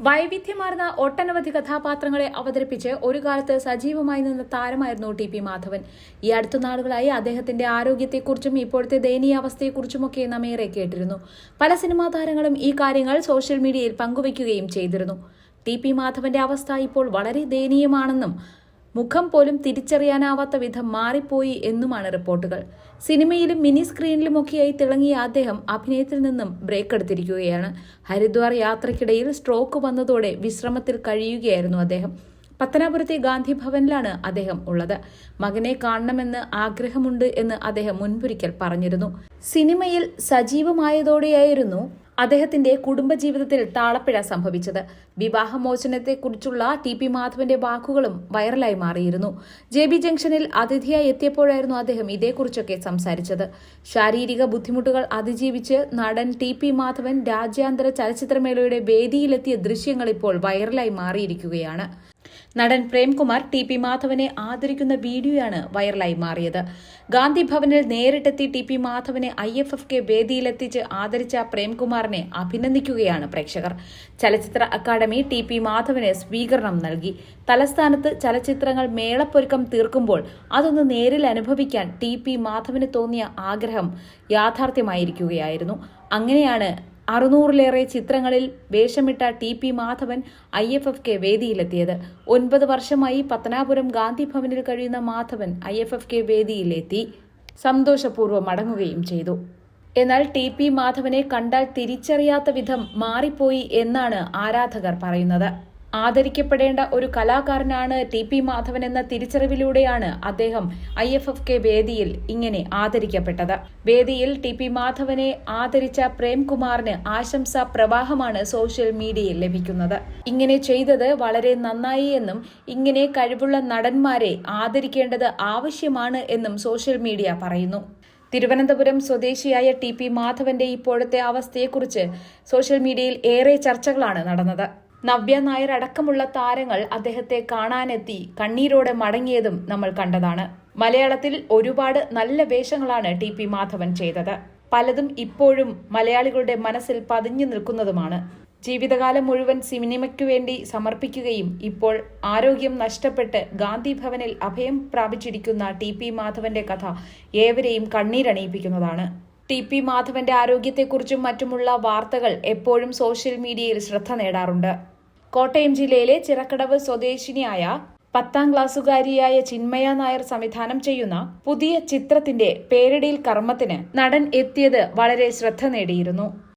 വൈവിധ്യമാർന്ന ഒട്ടനവധി കഥാപാത്രങ്ങളെ അവതരിപ്പിച്ച് ഒരു കാലത്ത് സജീവമായി നിന്ന താരമായിരുന്നു ടി പി മാധവൻ. ഈ അടുത്ത നാളുകളായി അദ്ദേഹത്തിന്റെ ആരോഗ്യത്തെക്കുറിച്ചും ഇപ്പോഴത്തെ ദയനീയാവസ്ഥയെക്കുറിച്ചുമൊക്കെ നാം ഏറെ കേട്ടിരുന്നു. പല സിനിമാ താരങ്ങളും ഈ കാര്യങ്ങൾ സോഷ്യൽ മീഡിയയിൽ പങ്കുവയ്ക്കുകയും ചെയ്തിരുന്നു. ടി പി മാധവന്റെ അവസ്ഥ ഇപ്പോൾ വളരെ ദയനീയമാണെന്നും മുഖം പോലും തിരിച്ചറിയാനാവാത്ത വിധം മാറിപ്പോയി എന്നുമാണ് റിപ്പോർട്ടുകൾ. സിനിമയിലും മിനി സ്ക്രീനിലുമൊക്കെയായി തിളങ്ങിയ അദ്ദേഹം അഭിനയത്തിൽ നിന്നും ബ്രേക്ക് എടുത്തിരിക്കുകയാണ്. ഹരിദ്വാർ യാത്രയ്ക്കിടയിൽ സ്ട്രോക്ക് വന്നതോടെ വിശ്രമത്തിൽ കഴിയുകയായിരുന്നു അദ്ദേഹം. പത്തനാപുരത്തെ ഗാന്ധി ഭവനിലാണ് അദ്ദേഹം ഉള്ളത്. മകനെ കാണണമെന്ന് ആഗ്രഹമുണ്ട് എന്ന് അദ്ദേഹം മുൻപൊരിക്കൽ പറഞ്ഞിരുന്നു. സിനിമയിൽ സജീവമായതോടെയായിരുന്നു അദ്ദേഹത്തിന്റെ കുടുംബജീവിതത്തിൽ താളപ്പിഴ സംഭവിച്ചത്. വിവാഹമോചനത്തെക്കുറിച്ചുള്ള ടി പി മാധവന്റെ വാക്കുകളും വൈറലായി മാറിയിരുന്നു. ജെ ബി ജംഗ്ഷനിൽ അതിഥിയായി എത്തിയപ്പോഴായിരുന്നു അദ്ദേഹം ഇതേക്കുറിച്ചൊക്കെ സംസാരിച്ചത്. ശാരീരിക ബുദ്ധിമുട്ടുകൾ അതിജീവിച്ച് നടൻ ടി പി മാധവൻ രാജ്യാന്തര ചലച്ചിത്രമേളയുടെ വേദിയിലെത്തിയ ദൃശ്യങ്ങൾ ഇപ്പോൾ വൈറലായി മാറിയിരിക്കുകയാണ്. നടൻ പ്രേംകുമാർ ടി പി മാധവനെ ആദരിക്കുന്ന വീഡിയോയാണ് വൈറലായി മാറിയത്. ഗാന്ധി ഭവനിൽ നേരിട്ടെത്തി ടി പി മാധവനെ ഐ എഫ് എഫ് കെ വേദിയിലെത്തിച്ച് ആദരിച്ച പ്രേംകുമാറിനെ അഭിനന്ദിക്കുകയാണ് പ്രേക്ഷകർ. ചലച്ചിത്ര അക്കാദമി ടി പി മാധവന് സ്വീകരണം നൽകി. തലസ്ഥാനത്ത് ചലച്ചിത്രങ്ങൾ മേളപ്പൊരുക്കം തീർക്കുമ്പോൾ അതൊന്ന് നേരിൽ അനുഭവിക്കാൻ ടി പി മാധവന് തോന്നിയ ആഗ്രഹം യാഥാർത്ഥ്യമായിരിക്കുകയായിരുന്നു. അങ്ങനെയാണ് അറുന്നൂറിലേറെ ചിത്രങ്ങളിൽ വേഷമിട്ട T P Madhavan I F F K വേദിയിലെത്തിയത്. ഒൻപത് വർഷമായി പത്തനാപുരം ഗാന്ധി ഭവനിൽ കഴിയുന്ന Madhavan I F F K വേദിയിലെത്തി സന്തോഷപൂർവം മടങ്ങുകയും ചെയ്തു. എന്നാൽ ടി പി മാധവനെ കണ്ടാൽ തിരിച്ചറിയാത്ത വിധം മാറിപ്പോയി എന്നാണ് ആരാധകർ പറയുന്നത്. ആദരിക്കപ്പെടേണ്ട ഒരു കലാകാരനാണ് ടി പി മാധവൻ എന്ന തിരിച്ചറിവിലൂടെയാണ് അദ്ദേഹം ഐ എഫ് എഫ് കെ വേദിയിൽ ഇങ്ങനെ ആദരിക്കപ്പെട്ടത്. വേദിയിൽ ടി പി മാധവനെ ആദരിച്ച പ്രേംകുമാറിന് ആശംസാ പ്രവാഹമാണ് സോഷ്യൽ മീഡിയയിൽ ലഭിക്കുന്നത്. ഇങ്ങനെ ചെയ്തത് വളരെ നന്നായി എന്നും ഇങ്ങനെ കഴിവുള്ള നടന്മാരെ ആദരിക്കേണ്ടത് ആവശ്യമാണ് എന്നും സോഷ്യൽ മീഡിയ പറയുന്നു. തിരുവനന്തപുരം സ്വദേശിയായ ടി പി മാധവന്റെ ഇപ്പോഴത്തെ അവസ്ഥയെക്കുറിച്ച് സോഷ്യൽ മീഡിയയിൽ ഏറെ ചർച്ചകളാണ് നടന്നത്. നവ്യ നായർ അടക്കമുള്ള താരങ്ങൾ അദ്ദേഹത്തെ കാണാനെത്തി കണ്ണീരോടെ മടങ്ങിയതും നമ്മൾ കണ്ടതാണ്. മലയാളത്തിൽ ഒരുപാട് നല്ല വേഷങ്ങളാണ് ടി പി മാധവൻ ചെയ്തത്. പലതും ഇപ്പോഴും മലയാളികളുടെ മനസ്സിൽ പതിഞ്ഞു നിൽക്കുന്നതുമാണ്. ജീവിതകാലം മുഴുവൻ സിനിമയ്ക്കു വേണ്ടി സമർപ്പിക്കുകയും ഇപ്പോൾ ആരോഗ്യം നഷ്ടപ്പെട്ട് ഗാന്ധി ഭവനിൽ അഭയം പ്രാപിച്ചിരിക്കുന്ന ടി പി മാധവന്റെ കഥ ഏവരെയും കണ്ണീരണിയിപ്പിക്കുന്നതാണ്. ടി പി മാധവന്റെ ആരോഗ്യത്തെക്കുറിച്ചും മറ്റുമുള്ള വാർത്തകൾ എപ്പോഴും സോഷ്യൽ മീഡിയയിൽ ശ്രദ്ധ നേടാറുണ്ട്. കോട്ടയം ജില്ലയിലെ ചിറക്കടവ് സ്വദേശിനിയായ പത്താം ക്ലാസ്സുകാരിയായ ചിന്മയ നായർ സംവിധാനം ചെയ്യുന്ന പുതിയ ചിത്രത്തിന്റെ പേരടിയിൽ കർമ്മത്തിന് നടൻ എത്തിയത് വളരെ ശ്രദ്ധ നേടിയിരുന്നു.